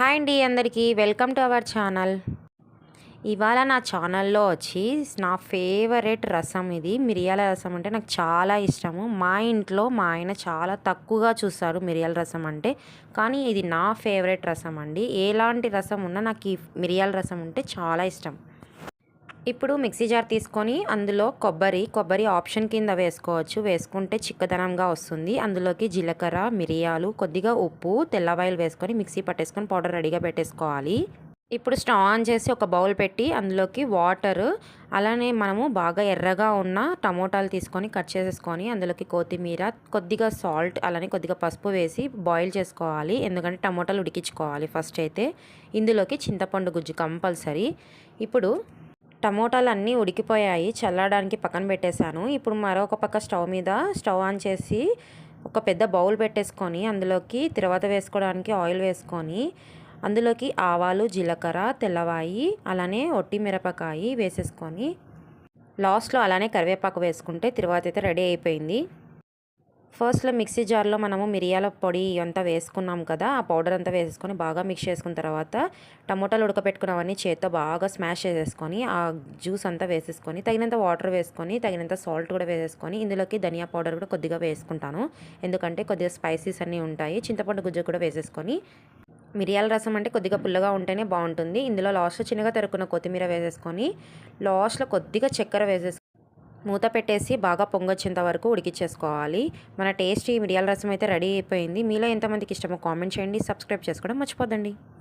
Hi అండి అందరికీ. Welcome to our channel. ఇవాళ నా ఛానల్లో వచ్చి నా ఫేవరెట్ రసం ఇది. మిరియాల రసం అంటే నాకు చాలా ఇష్టము. మా ఇంట్లో మా ఆయన చాలా తక్కువగా చూస్తారు మిరియాల రసం అంటే. కానీ ఇది నా ఫేవరెట్ రసం అండి. ఎలాంటి రసం ఉన్నా నాకు ఈ మిరియాల రసం ఉంటే చాలా ఇష్టం. ఇప్పుడు మిక్సీ జార్ తీసుకొని అందులో కొబ్బరి కొబ్బరి ఆప్షన్ కింద వేసుకోవచ్చు. వేసుకుంటే చిక్కదనంగా వస్తుంది. అందులోకి జీలకర్ర మిరియాలు కొద్దిగా ఉప్పు తెల్లవాయిలు వేసుకొని మిక్సీ పట్టేసుకొని పౌడర్ రెడీగా పెట్టేసుకోవాలి. ఇప్పుడు స్టవ్ ఆన్ చేసి ఒక బౌల్ పెట్టి అందులోకి వాటర్ అలానే మనము బాగా ఎర్రగా ఉన్న టమోటాలు తీసుకొని కట్ చేసేసుకొని అందులోకి కొత్తిమీర కొద్దిగా సాల్ట్ అలానే కొద్దిగా పసుపు వేసి బాయిల్ చేసుకోవాలి. ఎందుకంటే టమోటాలు ఉడికించుకోవాలి ఫస్ట్ అయితే. ఇందులోకి చింతపండు గుజ్జు కంపల్సరీ. ఇప్పుడు టమోటాలు అన్నీ ఉడికిపోయాయి చల్లడానికి పక్కన పెట్టేశాను. ఇప్పుడు మరొక పక్క స్టవ్ మీద స్టవ్ ఆన్ చేసి ఒక పెద్ద బౌల్ పెట్టేసుకొని అందులోకి తర్వాత వేసుకోవడానికి ఆయిల్ వేసుకొని అందులోకి ఆవాలు జీలకర్ర తెల్లవాయి అలానే ఒట్టి మిరపకాయి వేసేసుకొని లాస్ట్లో అలానే కరివేపాకు వేసుకుంటే తర్వాత అయితే రెడీ అయిపోయింది. ఫస్ట్లో మిక్సీ జార్లో మనము మిరియాల పొడి అంతా వేసుకున్నాం కదా ఆ పౌడర్ అంతా వేసుకొని బాగా మిక్స్ చేసుకున్న తర్వాత టమోటాలు ఉడకపెట్టుకున్నవన్నీ చేత్తో బాగా స్మాష్ చేసేసుకొని ఆ జ్యూస్ అంతా వేసేసుకొని తగినంత వాటర్ వేసుకొని తగినంత సాల్ట్ కూడా వేసేసుకొని ఇందులోకి ధనియా పౌడర్ కూడా కొద్దిగా వేసుకుంటాను. ఎందుకంటే కొద్దిగా స్పైసీస్ అన్నీ ఉంటాయి చింతపండు గుజ్జు కూడా వేసేసుకొని మిరియాల రసం అంటే కొద్దిగా పుల్లగా ఉంటేనే బాగుంటుంది. ఇందులో లాస్ట్లో చిన్నగా తరుక్కున్న కొత్తిమీర వేసేసుకొని లాస్ట్లో కొద్దిగా చక్కెర వేసేసుకొని మూత పెట్టేసి బాగా పొంగొచ్చేంత వరకు ఉడికిచ్చేసుకోవాలి. మన టేస్టీ మిరియాల రసం అయితే రెడీ అయిపోయింది. మీలో ఎంతమందికి ఇష్టమో కామెంట్ చేయండి. సబ్స్క్రైబ్ చేసుకోవడం మర్చిపోదండి